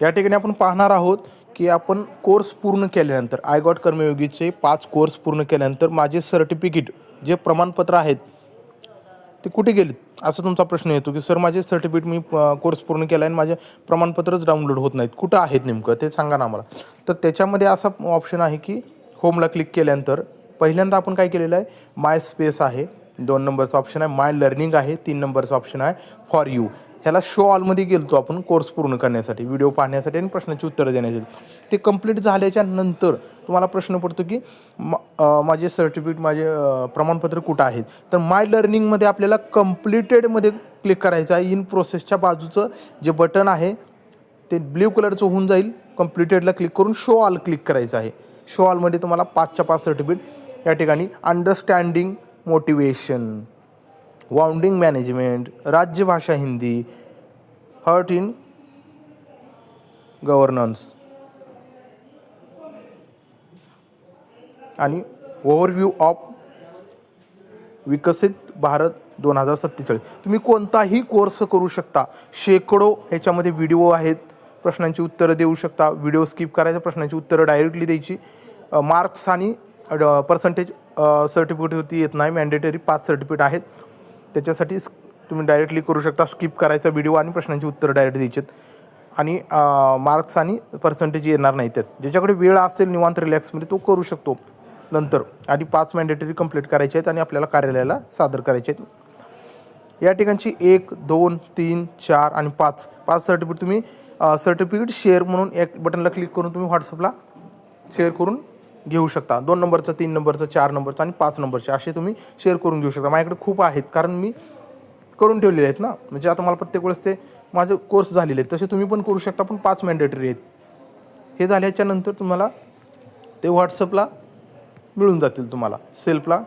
या ठिकाणी आपण पाहणार आहोत की आपण कोर्स पूर्ण केल्यानंतर आय गॉट कर्मयोगीचे पाच कोर्स पूर्ण केल्यानंतर माझे सर्टिफिकेट जे प्रमाणपत्र आहेत ते कुठे गेलेत असं तुमचा प्रश्न येतो की सर माझे सर्टिफिकेट मी कोर्स पूर्ण केला आणि माझे प्रमाणपत्रच डाउनलोड होत नाहीत. कुठं आहेत नेमकं? ते सांगा ना आम्हाला. तर त्याच्यामध्ये असा ऑप्शन आहे की होमला क्लिक केल्यानंतर पहिल्यांदा आपण काय केलेलं आहे? माय स्पेस आहे दोन नंबरचा ऑप्शन आहे. माय लर्निंग आहे तीन नंबरचा ऑप्शन आहे. फॉर यू ह्याला शो ऑलमध्ये गेलतो आपण कोर्स पूर्ण करण्यासाठी व्हिडिओ पाहण्यासाठी आणि प्रश्नाची उत्तरं देण्यासाठी. ते कंप्लीट झाल्याच्यानंतर तुम्हाला प्रश्न पडतो की म माझे सर्टिफिकेट माझे प्रमाणपत्र कुठं आहेत? तर माय लर्निंगमध्ये आपल्याला कम्प्लिटेडमध्ये क्लिक करायचं आहे. इन प्रोसेसच्या बाजूचं जे बटन आहे ते ब्ल्यू कलरचं होऊन जाईल. कम्प्लिटेडला क्लिक करून शो ऑल क्लिक करायचं आहे. शो ऑलमध्ये तुम्हाला पाचच्या पाच सर्टिफिकेट या ठिकाणी अंडरस्टँडिंग मोटिवेशन वाउंडिंग मॅनेजमेंट राज्यभाषा हिंदी हर्ट इन गव्हर्नन्स आणि ओव्हरव्ह्यू ऑफ विकसित भारत दोन हजार सत्तेचाळीस. तुम्ही कोणताही कोर्स करू शकता. शेकडो ह्याच्यामध्ये व्हिडिओ आहेत. प्रश्नांची उत्तरं देऊ शकता. व्हिडिओ स्किप करायचं प्रश्नांची उत्तरं डायरेक्टली द्यायची. मार्क्स आणि पर्सेंटेज सर्टिफिकेट होती. येत नाही. मॅन्डेटरी पाच सर्टिफिकेट आहेत. त्याच्यासाठी तुम्ही डायरेक्टली करू शकता स्किप करायचा व्हिडिओ आणि प्रश्नांची उत्तरं डायरेक्ट द्यायची आणि मार्क्स आणि पर्सेंटेज येणार नाही त्यात. ज्याच्याकडे वेळ असेल निवांत रिलॅक्समध्ये तो करू शकतो नंतर. आणि पाच मॅन्डेटरी कंप्लीट करायचे आहेत आणि आपल्याला कार्यालयाला सादर करायचे आहेत. या ठिकाणची एक दोन तीन चार आणि पाच. पाच सर्टिफिकेट तुम्ही सर्टिफिकेट शेअर म्हणून एक बटनला क्लिक करून तुम्ही व्हॉट्सअपला शेअर करून घेऊ शकता. दोन नंबरचं तीन नंबरचं चार नंबरचं आणि पाच नंबरचे असे तुम्ही शेअर करून घेऊ शकता. माझ्याकडे खूप आहेत कारण मी करून ठेवलेले आहेत ना. म्हणजे आता मला प्रत्येक वेळेस ते माझे कोर्स झालेले आहेत. तसे तुम्ही पण करू शकता पण पाच मॅन्डेटरी आहेत. हे झाल्याच्यानंतर तुम्हाला ते व्हॉट्सअपला मिळून जातील तुम्हाला. सेल्फला